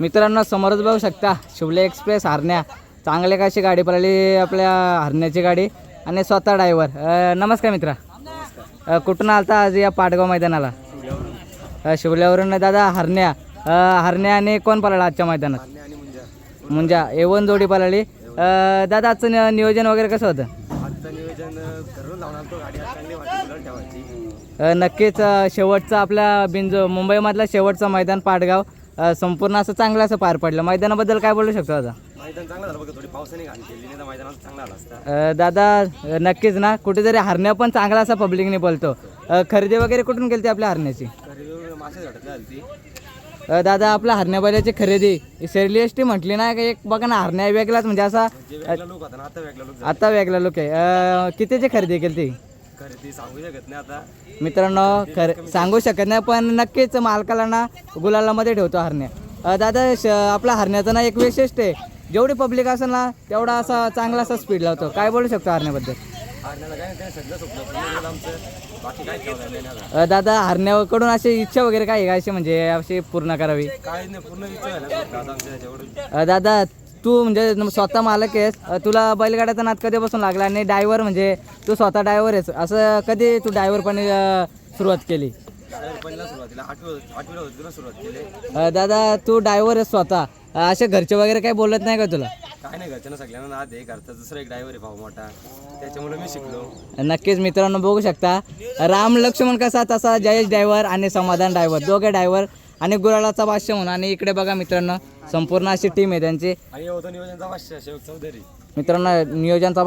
मित्रांनो समोरच बघू शकता शिवले एक्सप्रेस हरण्या. चांगले कशी गाडी पळाली आपल्या हरण्याची गाडी आणि स्वतः ड्रायव्हर. नमस्कार मित्रा. कुठून आलता आज या पाटगाव मैदानाला? शिवल्यावरून दादा हरण्या. हरण्या आणि कोण पळाला आजच्या मैदानात? मुंजा. एवन जोडी पळाली. दादा आजचं नियोजन वगैरे कसं होतं? नक्कीच शेवटचं आपल्या बिंजो मुंबईमधलं शेवटचं मैदान पाटगाव अ, संपूर्ण असं चांगलं असं पार पडलं. मैदानाबद्दल काय बोलू शकतो दादा मैदान चांगलं झालं बघा थोडी पावसाने घाण केली नाही तर मैदानात चांगला आला असता. अ, दादा अ, नक्कीच ना. कुठेतरी हरण्या पण चांगला असा पब्लिकने बोलतो. अ, खरेदी वगैरे कुठून केली आपल्या हरण्याची? मासे ती. अ, दादा आपल्या हरण्या बैलाची खरेदी. सेरली एस टी म्हटली ना की एक बघा ना हरण्या वेगळाच म्हणजे असा जे वेगळा लोक होता ना आता वेगळा लोक आता वेगळा लोक आहे. अ, कितीची खरेदी केली ती? खरेदी सांगू शकत नाही आता. मित्रांनो खर सांगू शकत नाही पण नक्कीच मालकाला ना गुलालामध्ये ठेवतो हरण्या. अ, दादा श आपला हरण्याचं ना एक वैशिष्ट्य आहे. जेवढी पब्लिक असेल ना तेवढा असा चांगला असा स्पीड लावतो. काय बोलू शकतो हरण्याबद्दल? आणण्याला काय नाही, त्याने सगळं स्वप्न पूर्ण केलं आमचं. बाकी काय ठेवलं नाही आता? अ, दादा हरण्याकडून अशी इच्छा वगैरे काय आहे का? अशी म्हणजे अशी पूर्ण करावी? काय नाही पूर्ण विचार झाला फक्त आता आमच्या ह्याच्याकडून अ, दादा तू म्हणजे स्वतः मालक आहेस. तुला बैलगाड्याचा नाद कधीपासून लागला आणि ड्रायव्हर म्हणजे तू स्वतः ड्रायव्हर आहेस? असं कधी तू ड्रायव्हरपणे सुरुवात केली? दादा तू ड्रायव्हर आहेस स्वतः. असे घरचे वगैरे काही बोलत नाही का तुला? काय नाही घरच्यांना सगळ्यांना नाद आहे. घरचा दुसरा एक ड्रायव्हर आहे भाऊ मोठा. त्याच्यामुळे मी शिकलो. नक्कीच मित्रांनो बघू शकता. राम लक्ष्मण कसा तसा जयेश ड्रायव्हर आणि समाधान ड्रायव्हर. दोघे ड्रायव्हर आणि गुराळाचा भाष्य म्हणून. आणि इकडे बघा मित्रांनो संपूर्ण अशी टीम आहे त्यांची. आणि होतो नियोजनचा भाष्य शेवक चौधरी. मित्रांनो नियोजनचा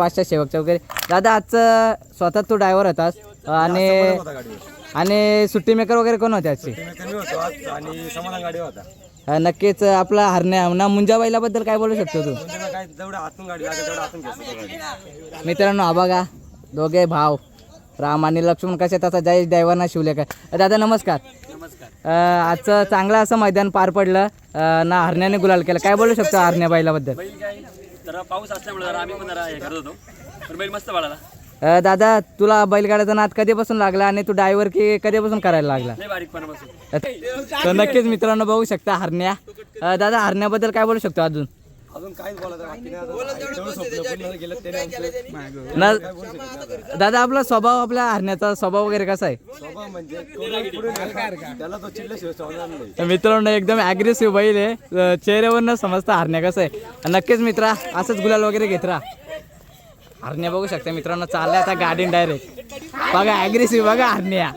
दादा आजचं स्वतः तू ड्रायव्हर होतास. आणि होता गाडीवर. आणि सुट्टी मेकर वगैरे कोण होते आजची? ते कमी होतो आज आणि समाधान गाडी होता. अ, नक्कीच आपला हरण्या ना मुंजाबाईला काय बोलू शकतो तू? ना काय जेवढं आतून गाडी लागेल तेवढं आतून घ्यायचं तो गाडी. मित्रांनो हा बघा दोघे भाव राम आणि लक्ष्मण कसे तसा जयेश ड्रायव्हरना शिवले काय दादा नमस्कार. आजचं चांगलं असं मैदान पार पडलं. ना हरण्याने गुलाल केलं. काय बोलू शकतो हरण्या बैलाबद्दल? पाऊस असल्यामुळे जरा आम्ही पण जरा करत होतो. पण बैल मस्त पळाला. दादा तुला बैलगाड्याचा नाद कधीपासून लागला आणि तू ड्रायव्हर की कधीपासून करायला लागला? तर नक्कीच मित्रांनो बघू शकता हरण्या. दादा हरण्याबद्दल काय बोलू शकतो अजून? अजून काहीच बोलायचं बाकी नाही. आता तेवढं स्वप्न पूर्ण केलं त्याने आमचं. ना. दादा आपला स्वभाव आपल्या हरण्याचा स्वभाव वगैरे कसा आहे? स्वभाव म्हणजे कोणी पुढे गेला, त्याला तो चिडल्याशिवाय सोडणार नाही. तर मित्रांनो एकदम ॲग्रेसिव्ह बैल आहे. अ, चेहऱ्यावरनं समजतं हरण्या कसं आहे. नक्कीच मित्रा असंच गुलाल वगैरे घेत राहा. हरण्या बघू शकता मित्रांनो चालल्या आता गाडीन डायरेक्ट बघा ॲग्रेसिव्ह बघा हरण्या.